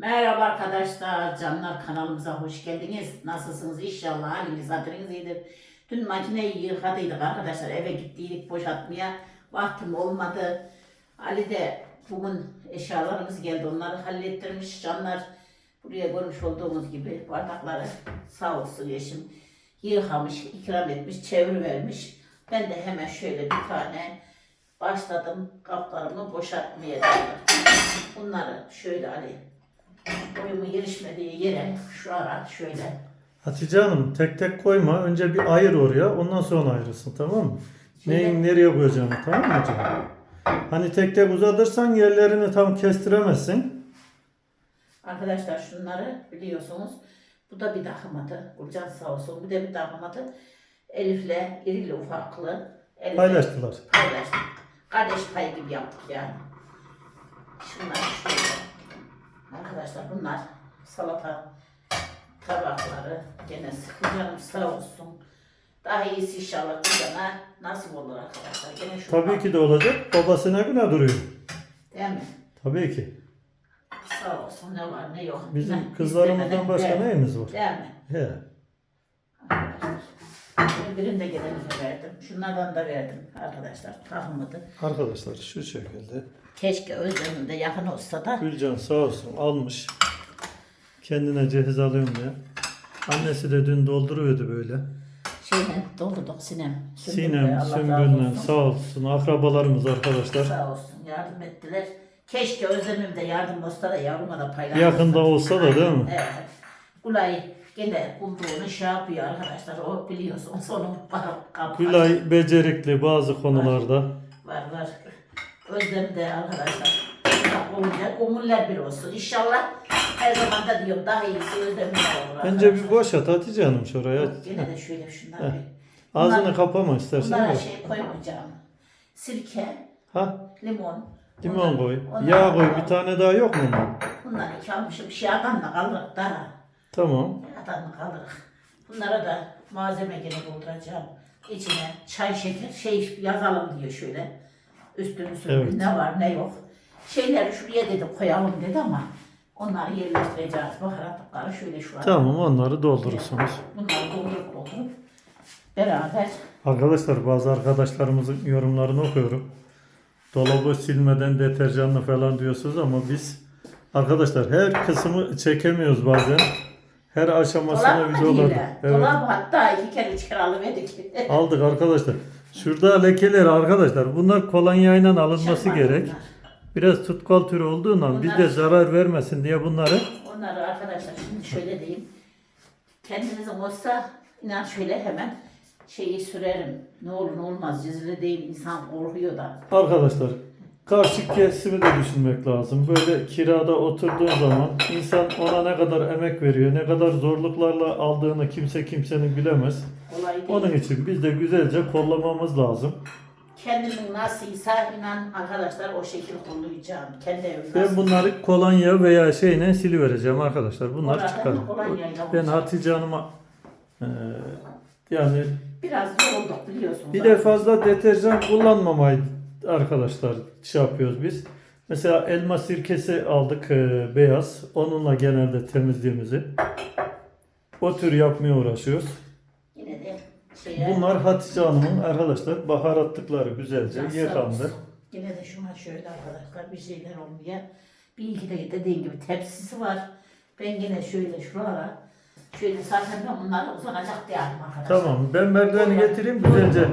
Merhaba arkadaşlar, canlar kanalımıza hoş geldiniz. Nasılsınız? İnşallah haliniz hatırınız iyidir. Dün makineyi yıkadıydık arkadaşlar, eve gittiydik boşaltmaya. Vaktim olmadı. Ali de bugün eşyalarımız geldi, onları hallettirmiş canlar. Buraya görmüş olduğumuz gibi bardakları sağ olsun eşim yıkamış, ikram etmiş, çevirivermiş. Ben de hemen şöyle bir tane başladım kaplarımı boşaltmaya. Bunları şöyle Ali boyumu gelişmediği yere şu ara şöyle Hatice Hanım tek tek koyma. Önce bir ayır oraya. Ondan sonra ayırırsın tamam mı? Şöyle. Neyin nereye koyacağını tamam mı canım? Hani tek tek uzatırsan yerlerini tam kestiremezsin. arkadaşlar şunları biliyorsunuz bu da bir dahamadı Burcan sağ olsun bu da bir dahamadı Elif'le irili ufaklı Elif'le Paylaştılar. paylaştık kardeş payı gibi yaptık yani şunlar şöyle arkadaşlar bunlar salata tabakları gene canım sağ olsun daha iyisi inşallah Burcan'a nasip olur arkadaşlar gene şu Tabii ki de olacak. Babasına güne duruyor. değil mi? Tabii ki. Sağ olsun ne var ne yok. Bizim kızlarımızdan başka neyimiz var? Değil mi? He. Arkadaşlar. Ben Birinde geleni verdim. Şunlardan da verdim arkadaşlar. Takmadı. Arkadaşlar şu şekilde. Keşke özleminde yakın olsa da. Gülcan sağ olsun almış. Kendine cehiz alıyorum diye. Annesi de dün dolduruyordu böyle. Şeyle doldurduk Sinem. Sümbül'le, Sinem, Allah razı Sümbül'le olsun. sağ olsun. Akrabalarımız arkadaşlar. Sağ olsun yardım ettiler. Keşke özlemimde yardım olsa da yavruma da paylaşsa. Yakında olsa da değil mi? Evet. Gulay gene bulduğunu şey yapıyor arkadaşlar. O biliyorsun sonu kapı. Gülay becerikli bazı konularda. Var var. Özlem de arkadaşlar. Olacak. Umuller bir olsun. İnşallah her zaman da diyorum daha iyisi özlemler olur. Bence bir arkadaşlar. boşalt Hatice Hanım şuraya. Yok, Yine de şöyle Heh. bir. Ağzını Bunlar- kapama istersen. Bunlara şey koymayacağım. Sirke, Ha, limon. limon koy. onlar- Yağ koy. Bir tane daha yok mu? bunun? Bunları iki almışım. Şey adamla kalırık da. Tamam. Adamla kalırık. Bunlara da malzeme gene dolduracağım. İçine çay şeker şey yazalım diyor şöyle. Üstünü sürüyor. Evet. Ne var ne yok. Şeyleri şuraya dedi koyalım dedi ama onları yerleştireceğiz. Baharatlıkları şöyle şu an. Tamam onları doldurursunuz. Bunları doldurup doldurup beraber Arkadaşlar bazı arkadaşlarımızın yorumlarını okuyorum. Dolabı silmeden deterjanlı falan diyorsunuz ama biz arkadaşlar her kısmı çekemiyoruz bazen. Her aşamasına Dolap mı videolar. değil? Evet. Dolap hatta iki kere içeri alıverdik. Aldık arkadaşlar. Şurada lekeler arkadaşlar. Bunlar kolonyayla alınması Şaman gerek. bunlar. Biraz tutkal türü olduğundan biz Bunlar- de zarar vermesin diye bunları Onları arkadaşlar şimdi şöyle diyeyim. Kendinizin olsa inan şöyle hemen şeyi sürerim. Ne olur ne olmaz cizili değil insan korkuyor da. arkadaşlar karşı kesimi de düşünmek lazım. Böyle kirada oturduğun zaman insan ona ne kadar emek veriyor, ne kadar zorluklarla aldığını kimse kimsenin bilemez. Kolay değil. Onun için biz de güzelce kollamamız lazım. Kendimin nasılsa inan arkadaşlar o şekil kollayacağım. Kendi evim Ben nasıl. bunları kolonya veya şeyle silivereceğim arkadaşlar. Bunlar çıkar. kolonyayla Ben olacak. Hatice Hanım'a eee, yani Biraz yorulduk biliyorsunuz. Bir de fazla deterjan kullanmamayı arkadaşlar şey yapıyoruz biz. Mesela elma sirkesi aldık e, beyaz. Onunla genelde temizliğimizi. O tür yapmaya uğraşıyoruz. Yine de şeye... Bunlar Hatice Hanım'ın arkadaşlar baharatlıkları güzelce Nasıl yıkandı. olsun? Yine de şuna şöyle arkadaşlar bir şeyler olmuyor. Bir iki de dediğim gibi tepsisi var. Ben yine şöyle şuralara şöyle zaten ben bunları uzanacak diyelim arkadaşlar. Tamam ben merdiveni getireyim güzelce.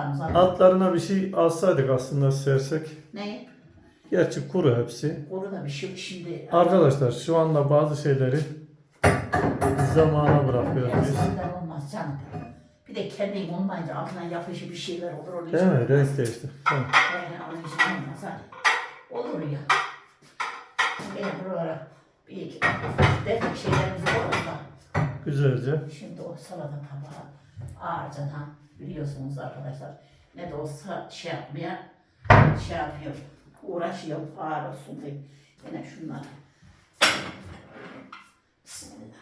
Kadar uzanır. Altlarına bir şey alsaydık aslında sersek. Ne? Gerçi kuru hepsi. Onu da bir şey şimdi. Arkadaşlar şu anda bazı şeyleri zamana bırakıyoruz biz. Olmaz canım. Bir de kendin olmayınca altına yapışı bir şeyler olur. Onun Değil için mi? Renk değişti. Tamam. Yani onun için olmaz hadi. Olur ya. Yine buralara bir iki da. Güzelce. Şimdi o salata tabağı ağırcan ha biliyorsunuz arkadaşlar. Ne de olsa şey yapmaya şey yapıyor. Uğraşıyor ağır olsun diye. Yine şunları. Bismillah.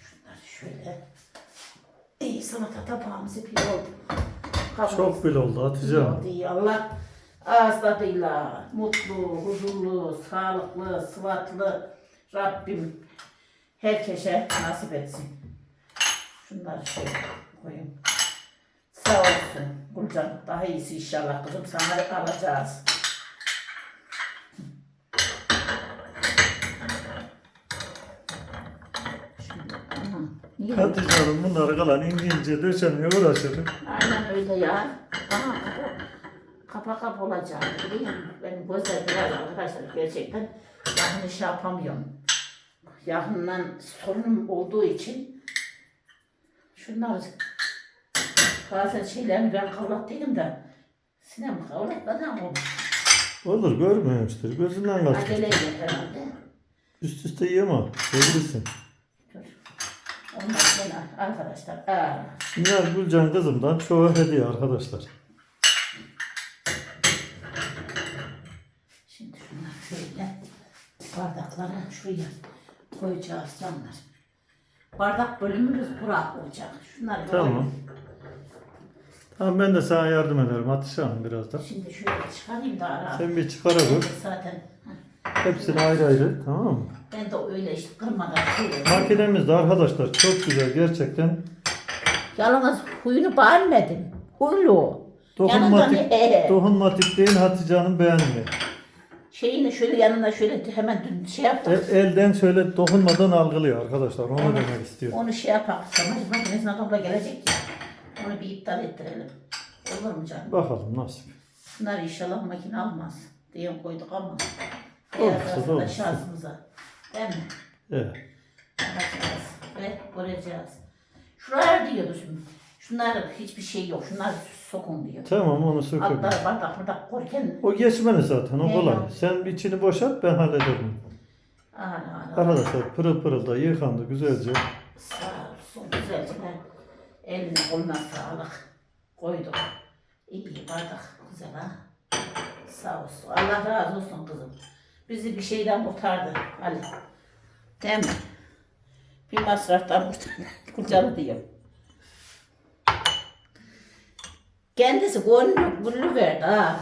Şunları şöyle. İyi salata tabağımız hep iyi oldu. Kabul Çok bile oldu Hatice Hanım. iyi. Allah ağız tadıyla mutlu, huzurlu, sağlıklı, sıhhatlı Rabbim herkese nasip etsin. Şunları şöyle koyayım. Sağ olsun Gülcan. Daha iyisi inşallah kızım. Sana da alacağız. Hatice Hanım bunları kalan ince ince döşemeye uğraşır. Aynen öyle ya. Ama kapa kap olacak. Biliyor musun? Benim gözler biraz arkadaşlar gerçekten iş yapamıyorum. Yakından sorunum olduğu için şunlar bazen şeylerini ben kavrat değilim de Sinem kavratmadan ama Olur görmemiştir. Gözünden kaçmış. aceleyle herhalde. Üst üste yeme. Sevgilisin. Dur. Ondan sonra arkadaşlar aa, Bunlar Gülcan kızımdan çoğu hediye arkadaşlar. Şimdi şunları şöyle bardaklara şuraya koyacağız canlar. Bardak bölümümüz bura olacak. Şunları Tamam. Tamam ben de sana yardım ederim Hatice Hanım birazdan. Şimdi şöyle çıkarayım da ara. Sen bir çıkara koy. Zaten Hepsini ayrı ayrı tamam mı? ben de öyle işte kırmadan koyuyorum. Makinemiz de arkadaşlar çok güzel gerçekten. Yalnız huyunu beğenmedim. Huylu. Yanında Dokunmatik, ne? dokunmatik değil Hatice Hanım beğenmiyor. Şeyini şöyle yanına şöyle hemen şey E, yaptık. elden şöyle dokunmadan algılıyor arkadaşlar. Onu demek istiyor. Onu şey yapak. Çamaşır makinesine abla gelecek ya. Onu bir iptal ettirelim. Olur mu canım? Bakalım nasip. Bunlar inşallah makine almaz diye koyduk ama. Olursa da olursa. şansımıza. Değil mi? Evet. Bakacağız ve göreceğiz. Şuralar diyordu şimdi. Şunlar hiçbir şey yok. Şunlar sokun diyor. Tamam onu sökelim. Altları bardak bardak korken O geçmeli zaten o kolay. yok? Sen içini boşalt ben hallederim. Ana ana. Arkadaşlar pırıl pırıl da yıkandı güzelce. Sağ olsun güzelce de eline koluna sağlık koyduk. İyi bardak güzel ha. Sağ olsun. Allah razı olsun kızım. Bizi bir şeyden kurtardı Ali. Değil mi? Bir masraftan kurtardı. Kurtardı diyor. Kendisi gönlü, gönlü verdi ha.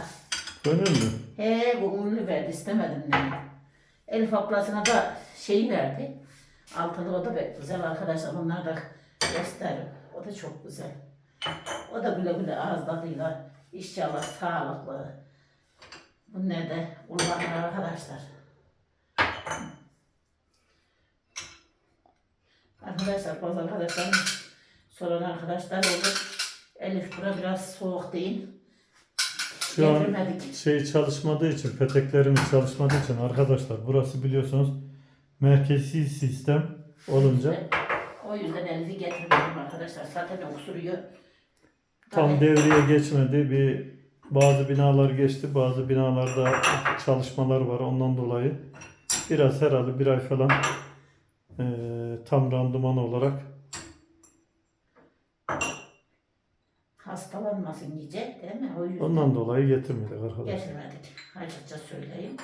Gönüllü. He gönlü verdi istemedim yani. Elif ablasına da şey verdi. Altılı o da güzel arkadaşlar onlar da gösteririm. O da çok güzel. O da güle güle ağız tadıyla inşallah sağlıklı. Bunlar da kullanır arkadaşlar. Arkadaşlar bazı arkadaşlarım soran arkadaşlar olur. Elif bura biraz soğuk değil. Şu an Getirmedik. şey çalışmadığı için, peteklerimiz çalışmadığı için arkadaşlar burası biliyorsunuz merkezi sistem olunca O yüzden Elif'i getirmedim arkadaşlar. Zaten öksürüyor. tam Tabii. devreye geçmedi. Bir bazı binalar geçti, bazı binalarda çalışmalar var. Ondan dolayı biraz herhalde bir ay falan eee, tam randıman olarak Hastalanmasın iyice değil mi? O yüzden ondan dolayı getirmedik arkadaşlar. getirmedik. Açıkça söyleyeyim.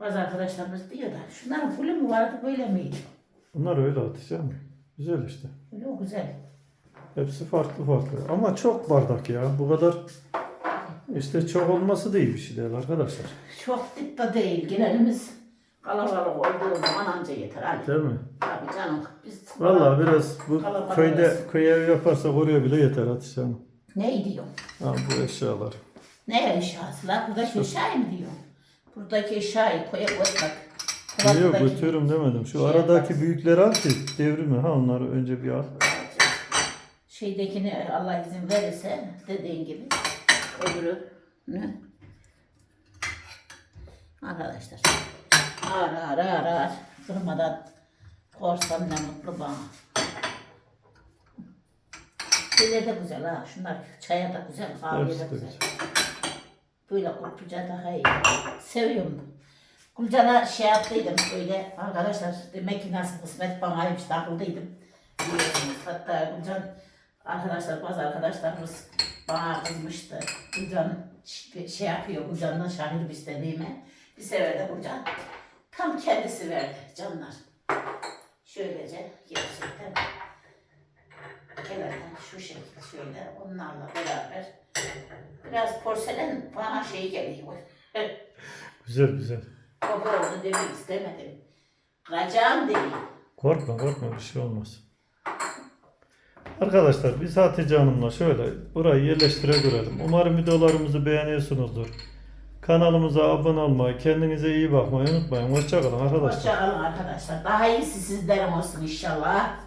Bazı arkadaşlarımız diyor da şunların fulü mü vardı böyle miydi? Bunlar öyle Hatice Hanım. Güzel işte. Öyle o güzel. Hepsi farklı farklı. Ama çok bardak ya. Bu kadar işte çok olması iyi bir şey değil arkadaşlar. Çok dik de değil. Genelimiz kalabalık olduğu zaman anca yeter. Hadi. Değil mi? Tabii canım. Biz Vallahi biraz bu köyde köy evi yaparsak oraya bile yeter Hatice Hanım. Ne diyor? Ha, bu eşyalar. Ne eşyası la? Buradaki eşyayı mı diyor? Buradaki eşyayı koya koymak. Yok götürürüm demedim. Şu Şey aradaki yaparız. büyükleri al ki devrimi. Ha onları önce bir al. Şeydekini Allah izin verirse dediğin gibi öbürü ne? Arkadaşlar ağır ağır ağır ağır kırmadan korsam ne mutlu bana. Şeyler de güzel ha. Şunlar çaya da güzel, kahveye Hepsi de güzel. güzel. Böyle kurtuca daha iyi. Seviyorum. Gülcan'a şey yaptıydım böyle arkadaşlar demek ki nasıl kısmet banaymış takıldıydım. Biliyorsunuz. Hatta Gülcan arkadaşlar bazı arkadaşlarımız bana kızmıştı. Gülcan ş- şey yapıyor Gülcan'dan şahidim istediğime. Bir sefer de Gülcan tam kendisi verdi canlar. Şöylece gerçekten Evet, şu şekilde şöyle onlarla beraber biraz porselen bana şey geliyor. Güzel güzel. Baba onu demek istemedim. Kıracağım değil. Korkma korkma bir şey olmaz. Arkadaşlar biz Hatice Hanım'la şöyle burayı yerleştirebilirim. Umarım videolarımızı beğeniyorsunuzdur. Kanalımıza abone olmayı, kendinize iyi bakmayı unutmayın. Hoşçakalın arkadaşlar. Hoşçakalın arkadaşlar. Daha iyisi sizlerin olsun inşallah.